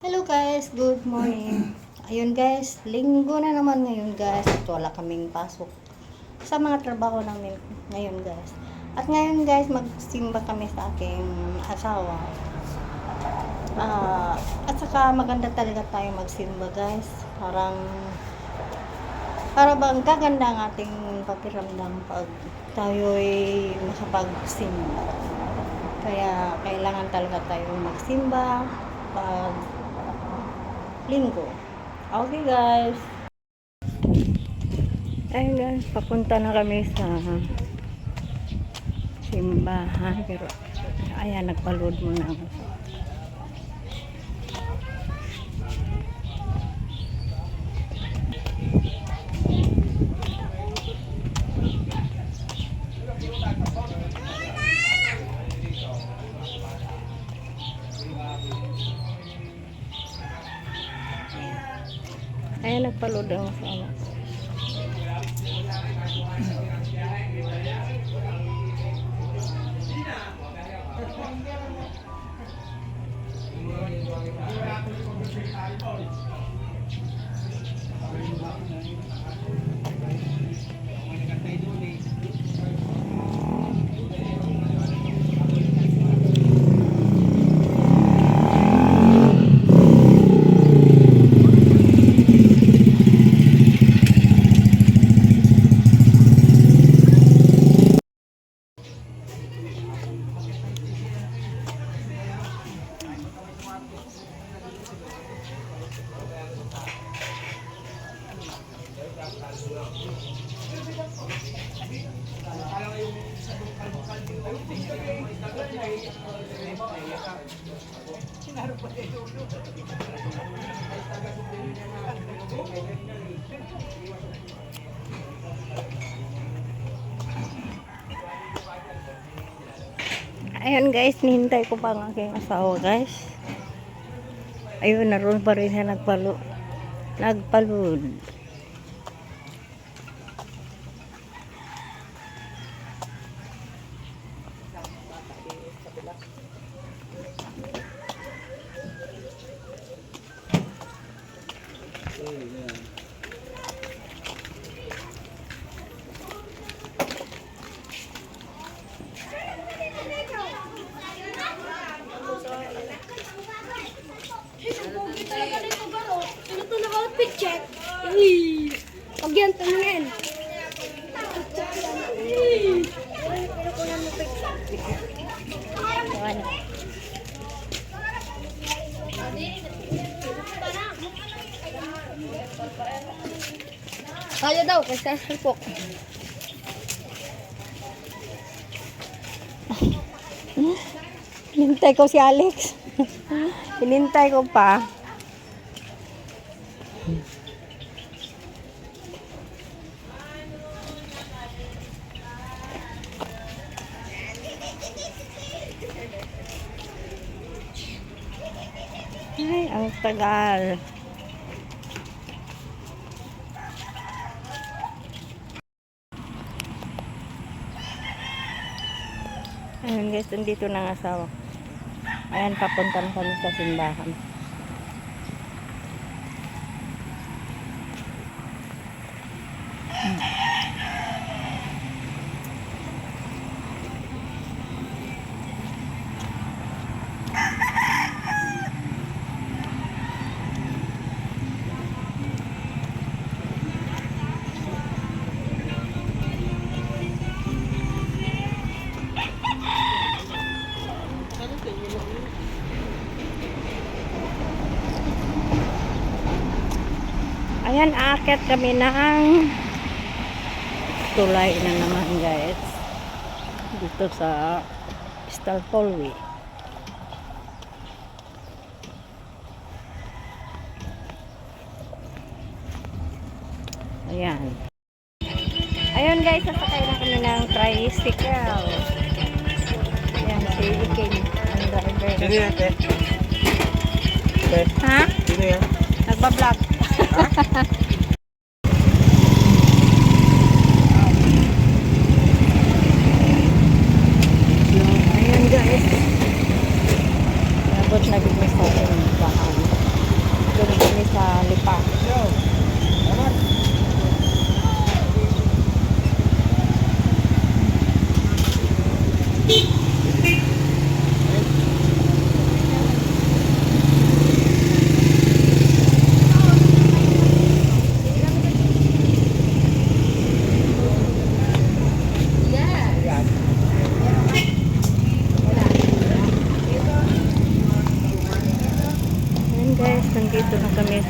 Hello guys, good morning. Ayun guys, linggo na naman ngayon guys at wala kaming pasok sa mga trabaho namin ngayon guys. At ngayon guys, magsimba kami sa aking asawa. Ah, at saka maganda talaga tayo magsimba guys. Parang para bang gaganda ang ating pakiramdam pag tayo'y makapagsimba. Kaya kailangan talaga tayo magsimba pag linggo. Okay guys. Ayun guys, papunta na kami sa simbahan. Pero, ayan, nagpa-load muna ako. Nagpa-load ako sa ano. Ayun guys, nihintay ko pa ang aking asawa guys. Ayun, naroon pa rin siya nagpalo. Nagpalood. Pag yan, tumingin. Kaya daw, kasi sa sulpok. Hinintay ko si Alex. Hinintay ko pa. Ang tagal. Ayun guys, nandito na ang asawa. Ayan, papunta na kami sa simbahan. Ayan, aakyat kami ng tulay na naman guys. Dito sa Stalfolway. Ayan. Ayun guys, sasakay na kami ng tricycle. Ayan, si Iking, ang driver. Sino yan? Te, Ha? sino yan? Nagbablog. Ayan guys. Nabot na gini sa bahan. Doon gini sa lipa. Beep.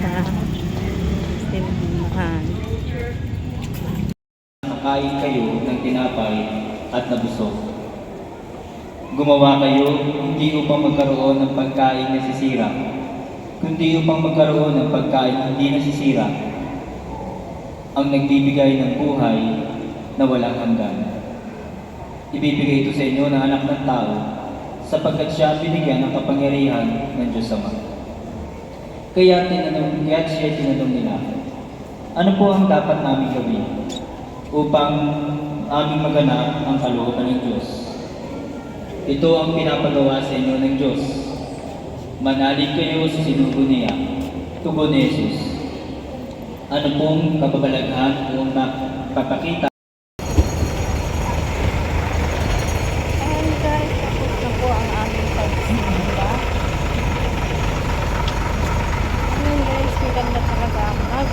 Sa simbahan. Makain kayo ng tinapay at nabusog. Gumawa kayo hindi upang magkaroon ng pagkain na sisira, kundi upang magkaroon ng pagkain hindi nasisira, ang nagbibigay ng buhay na walang hanggan. Ibibigay ito sa inyo ng anak ng tao sapagkat siya binigyan ng kapangyarihan ng Diyos Ama. Kaya tinanong, kaya siya tinanong nila, ano po ang dapat namin gawin upang aming maganap ang kalooban ng Diyos? Ito ang pinapagawa sa inyo ng Diyos. Manalig kayo sa sinugo niya, tugon ni Jesus. Ano pong kababalaghan o napapakita And guys, tapos na po ang aming pagsimba. Ayun guys, maganda talaga mag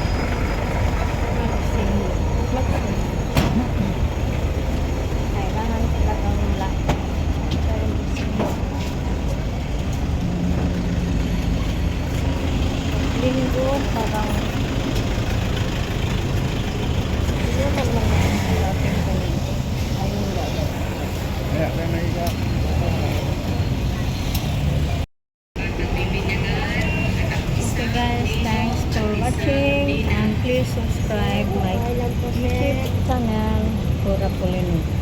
magsimba. Magsimba. Kailangan talagang lahat. Pero magsimba. Linggo, parang siguro lang ang ating pamilya. Ayun guys. So guys, thanks for watching and please subscribe my YouTube channel Pura Pulino.